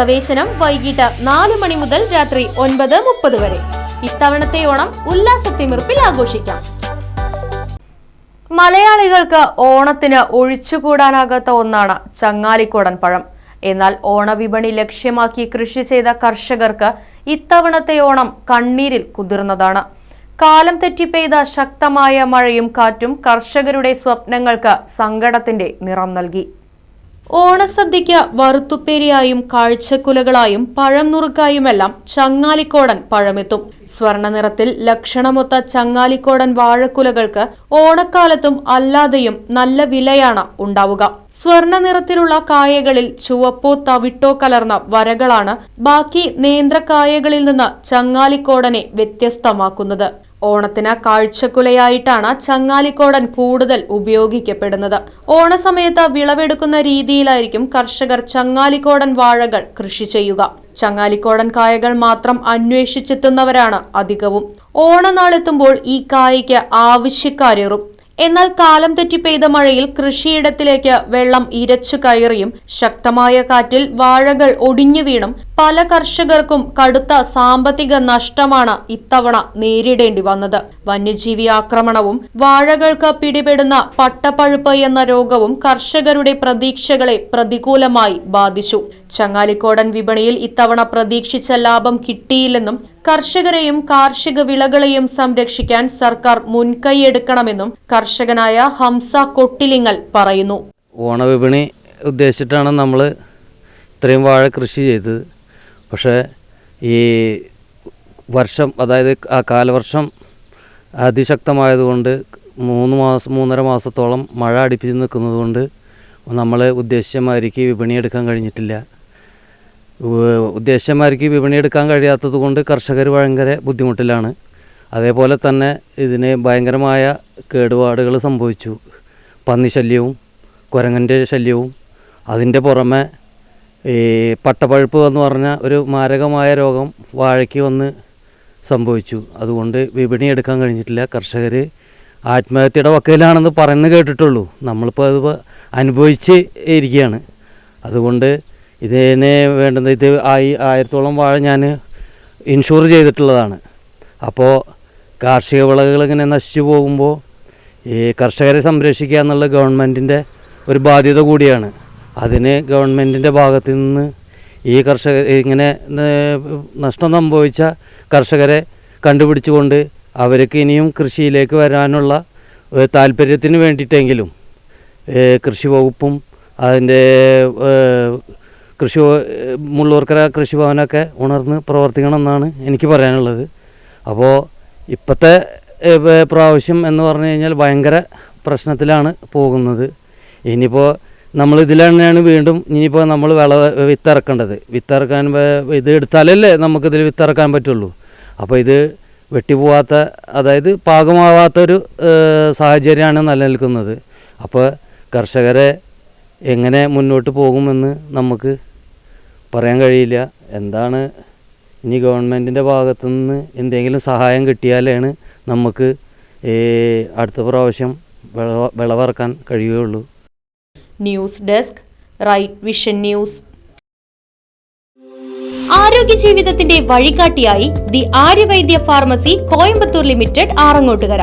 പ്രവേശനം വൈകിട്ട് നാല് മണി മുതൽ രാത്രി ഒൻപത് മുപ്പത് വരെ. ഇത്തവണത്തെ ഓണം ഉല്ലാസത്തിമിർപ്പിൽ ആഘോഷിക്കാം. മലയാളികൾക്ക് ഓണത്തിന് ഒഴിച്ചുകൂടാനാകാത്ത ഒന്നാണ് ചങ്ങാലിക്കോടൻ പഴം. എന്നാൽ ഓണവിപണി ലക്ഷ്യമാക്കി കൃഷി ചെയ്ത കർഷകർക്ക് ഇത്തവണത്തെ ഓണം കണ്ണീരിൽ കുതിർന്നതാണ്. കാലം തെറ്റി പെയ്ത ശക്തമായ മഴയും കാറ്റും കർഷകരുടെ സ്വപ്നങ്ങൾക്ക് സങ്കടത്തിന്റെ നിറം നൽകി. ഓണസദ്യയ്ക്ക് വറുത്തുപ്പേരിയായും കാഴ്ചക്കുലകളായും പഴം നുറുക്കായുമെല്ലാം ചങ്ങാലിക്കോടൻ പഴമെത്തും. സ്വർണ നിറത്തിൽ ലക്ഷണമൊത്ത ചങ്ങാലിക്കോടൻ വാഴക്കുലകൾക്ക് ഓണക്കാലത്തും അല്ലാതെയും നല്ല വിലയാണ് ഉണ്ടാവുക. സ്വർണ നിറത്തിലുള്ള കായകളിൽ ചുവപ്പോ തവിട്ടോ കലർന്ന വരകളാണ് ബാക്കി നേന്ത്രക്കായകളിൽ നിന്ന് ചങ്ങാലിക്കോടനെ വ്യത്യസ്തമാക്കുന്നത്. ഓണത്തിന് കാഴ്ചക്കുലയായിട്ടാണ് ചങ്ങാലിക്കോടൻ കൂടുതൽ ഉപയോഗിക്കപ്പെടുന്നത്. ഓണസമയത്ത് വിളവെടുക്കുന്ന രീതിയിലായിരിക്കും കർഷകർ ചങ്ങാലിക്കോടൻ വാഴകൾ കൃഷി ചെയ്യുക. ചങ്ങാലിക്കോടൻ കായകൾ മാത്രം അന്വേഷിച്ചെത്തുന്നവരാണ് അധികവും. ഓണനാളെത്തുമ്പോൾ ഈ കായയ്ക്ക് ആവശ്യക്കാരേറും. എന്നാൽ കാലം തെറ്റി പെയ്ത മഴയിൽ കൃഷിയിടത്തിലേക്ക് വെള്ളം ഇരച്ചു കയറിയും ശക്തമായ കാറ്റിൽ വാഴകൾ ഒടിഞ്ഞു വീണും പല കർഷകർക്കും കടുത്ത സാമ്പത്തിക നഷ്ടമാണ് ഇത്തവണ നേരിടേണ്ടി വന്നത്. വന്യജീവി ആക്രമണവും വാഴകൾക്ക് പിടിപെടുന്ന പട്ടപ്പഴുപ്പ് എന്ന രോഗവും കർഷകരുടെ പ്രതീക്ഷകളെ പ്രതികൂലമായി ബാധിച്ചു. ചങ്ങാലിക്കോടൻ വിപണിയിൽ ഇത്തവണ പ്രതീക്ഷിച്ച ലാഭം കിട്ടിയില്ലെന്നും കർഷകരെയും കാർഷിക വിളകളെയും സംരക്ഷിക്കാൻ സർക്കാർ മുൻകൈയെടുക്കണമെന്നും കർഷകനായ ഹംസ കൊട്ടിലിങ്ങൽ പറയുന്നു. ഓണവിപണി ഉദ്ദേശിച്ചിട്ടാണ് നമ്മൾ ഇത്രയും വാഴ കൃഷി ചെയ്തത്. പക്ഷേ ഈ വർഷം അതായത് ആ കാലവർഷം അതിശക്തമായതുകൊണ്ട് മൂന്ന് മാസം മൂന്നര മാസത്തോളം മഴ അടുപ്പിച്ച് നിൽക്കുന്നതുകൊണ്ട് നമ്മൾ ഉദ്ദേശിച്ചമാതിരിക്ക് വിപണി എടുക്കാൻ കഴിഞ്ഞിട്ടില്ല. ഉ- ഉദ്ദേശിച്ചമാതിരിക്ക് വിപണി എടുക്കാൻ കഴിയാത്തത് കൊണ്ട് കർഷകർ ഭയങ്കര ബുദ്ധിമുട്ടിലാണ്. അതേപോലെ തന്നെ ഇതിന് ഭയങ്കരമായ കേടുപാടുകൾ സംഭവിച്ചു. പന്നി ശല്യവും കുരങ്ങന്റെ ശല്യവും അതിന്റെ പുറമെ ഈ പട്ടപ്പഴുപ്പ് എന്ന് പറഞ്ഞ ഒരു മാരകമായ രോഗം വാഴയ്ക്ക് വന്ന് സംഭവിച്ചു. അതുകൊണ്ട് വിപണി എടുക്കാൻ കഴിഞ്ഞിട്ടില്ല. കർഷകർ ആത്മഹത്യയുടെ വക്കയിലാണെന്ന് പറയുന്നത് കേട്ടിട്ടുള്ളൂ. നമ്മളിപ്പോൾ അത് അനുഭവിച്ച് ഇരിക്കുകയാണ്. അതുകൊണ്ട് ഇതിനെ വേണ്ടുന്ന ഇത് ആയി ആയിരത്തോളം വാഴ ഞാൻ ഇൻഷുർ ചെയ്തിട്ടുള്ളതാണ്. അപ്പോൾ കാർഷിക വിളകൾ ഇങ്ങനെ നശിച്ചു പോകുമ്പോൾ ഈ കർഷകരെ സംരക്ഷിക്കുക എന്നുള്ള ഗവൺമെന്റിന്റെ ഒരു ബാധ്യത കൂടിയാണ്. അതിന് ഗവൺമെന്റിന്റെ ഭാഗത്ത് നിന്ന് ഈ കർഷക ഇങ്ങനെ നഷ്ടം സംഭവിച്ച കർഷകരെ കണ്ടുപിടിച്ചുകൊണ്ട് അവർക്ക് ഇനിയും കൃഷിയിലേക്ക് വരാനുള്ള താല്പര്യത്തിന് വേണ്ടിയിട്ടെങ്കിലും കൃഷി വകുപ്പും അതിന്റെ കൃഷി മുള്ളൂർക്കര കൃഷിഭവനൊക്കെ ഉണർന്ന് പ്രവർത്തിക്കണം എന്നാണ് എനിക്ക് പറയാനുള്ളത്. അപ്പോൾ ഇപ്പോഴത്തെ പ്രാവശ്യം എന്ന് പറഞ്ഞു കഴിഞ്ഞാൽ ഭയങ്കര പ്രശ്നത്തിലാണ് പോകുന്നത്. ഇനിയിപ്പോൾ നമ്മൾ ഇതിൽ തന്നെയാണ് വീണ്ടും ഇനിയിപ്പോൾ നമ്മൾ വിള വിത്തിറക്കേണ്ടത്. വിത്തിറക്കാൻ ഇത് എടുത്താലല്ലേ നമുക്കിതിൽ വിത്തിറക്കാൻ പറ്റുള്ളൂ. അപ്പോൾ ഇത് വെട്ടിപ്പോവാത്ത അതായത് പാകമാവാത്തൊരു സാഹചര്യമാണ് നിലനിൽക്കുന്നത്. അപ്പോൾ കർഷകരെ എങ്ങനെ മുന്നോട്ട് പോകുമെന്ന് നമുക്ക് പറയാൻ കഴിയില്ല. എന്താണ്? ഇനി ഗവൺമെന്റിന്റെ ഭാഗത്തു നിന്ന് എന്തെങ്കിലും സഹായം കിട്ടിയാലാണ് നമുക്ക് അടുത്ത പ്രാവശ്യം വിളവ വിളവിറക്കാൻ കഴിയുകയുള്ളൂ. News desk right vision news. ആരോഗ്യ ജീവിതത്തിന്റെ വഴികാട്ടിയായി the Aryavaidya pharmacy Coimbatore limited Arangottukara.